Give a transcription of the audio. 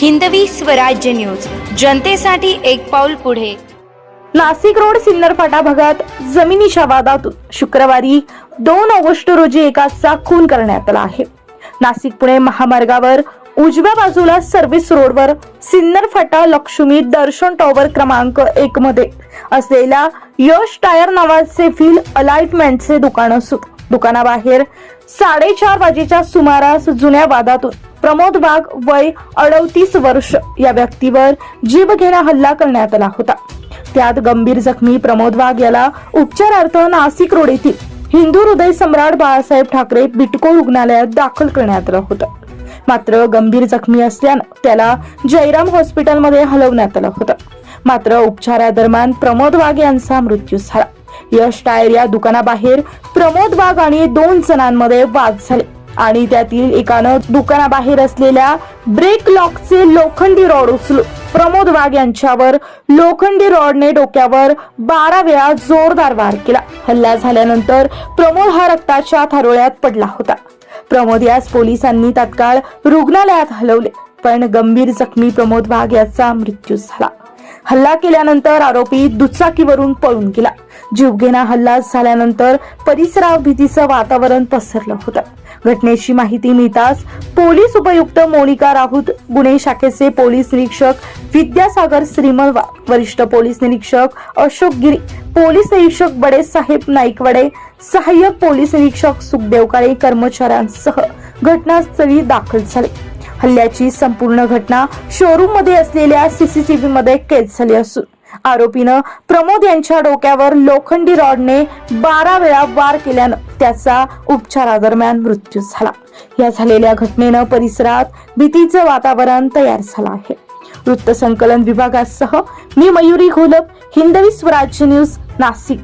Hindavi Swarajya news. जनतेसाठी एक पाऊल पुढे. नाशिक रोड सिन्नर फाटा भागात जमिनीच्या वादातून शुक्रवारी दोन ऑगस्ट रोजी एकाचा खून करण्यात आला आहे. नाशिक पुणे महामार्गावर उजव्या बाजूला सर्व्हिस रोडवर सिन्नर फाटा लक्ष्मी दर्शन टॉवर क्रमांक एक मध्ये असलेल्या यश टायर नावाचे फील अलाइटमेंटचे दुकान असून दुकानाबाहेर साडेचार वाजेच्या सुमारास जुन्या वादातून प्रमोद वाघ वय अडतीस वर्ष. या व्यक्तीवर जीवघेणा हल्ला करण्यात आला होता. त्यात गंभीर जखमी प्रमोद वाघ याला उपचारार्थ नाशिक रोड येथील हिंदू हृदय सम्राट बाळासाहेब ठाकरे बिटको रुग्णालयात दाखल करण्यात आलं होतं. मात्र गंभीर जखमी असल्यानं त्याला जयराम हॉस्पिटलमध्ये हलवण्यात आलं होतं. मात्र उपचारादरम्यान प्रमोद वाघ यांचा मृत्यू झाला. यश टायर या दुकानाबाहेर प्रमोद वाघ आणि दोन जणांमध्ये वाद झाले. आणि त्यातील एकानं दुकानाबाहेर असलेल्या ब्रेक लॉकचे लोखंडी रॉड उचलून प्रमोद वाघ यांच्यावर लोखंडी रॉडने डोक्यावर बारा वेळा जोरदार वार केला. हल्ला झाल्यानंतर प्रमोद हा रक्ताच्या थारोळ्यात पडला होता. प्रमोद यास पोलिसांनी तात्काळ रुग्णालयात हलवले पण गंभीर जखमी प्रमोद वाघ याचा मृत्यू झाला. हल्ला केल्यानंतर आरोपी दुचाकीवरून पळून गेला. जीवघेणा हल्ला झाल्यानंतर परिसरात भीतीचं वातावरण पसरलं होतं. घटनेची माहिती मिळताच पोलीस उपयुक्त मोनिका राऊत गुन्हे शाखेचे पोलीस निरीक्षक विद्यासागर श्रीमलवा वरिष्ठ पोलीस निरीक्षक अशोक गिरी पोलीस निरीक्षक बडे साहेब नाईकवडे सहाय्यक पोलीस निरीक्षक सुखदेव काळे कर्मचाऱ्यांसह घटनास्थळी दाखल झाले. हल्ल्याची संपूर्ण घटना शोरूममध्ये असलेल्या सीसीटीव्ही मध्ये कैद झाली असून आरोपीनं प्रमोद यांच्या डोक्यावर लोखंडी रॉडने बारा वेळा वार केल्यानं त्याचा उपचारादरम्यान मृत्यू झाला. या झालेल्या घटनेनं परिसरात भीतीचं वातावरण तयार झालं आहे. वृत्तसंकलन विभागासह मी मयुरी घोलप हिंदवी स्वराज्य न्यूज नाशिक.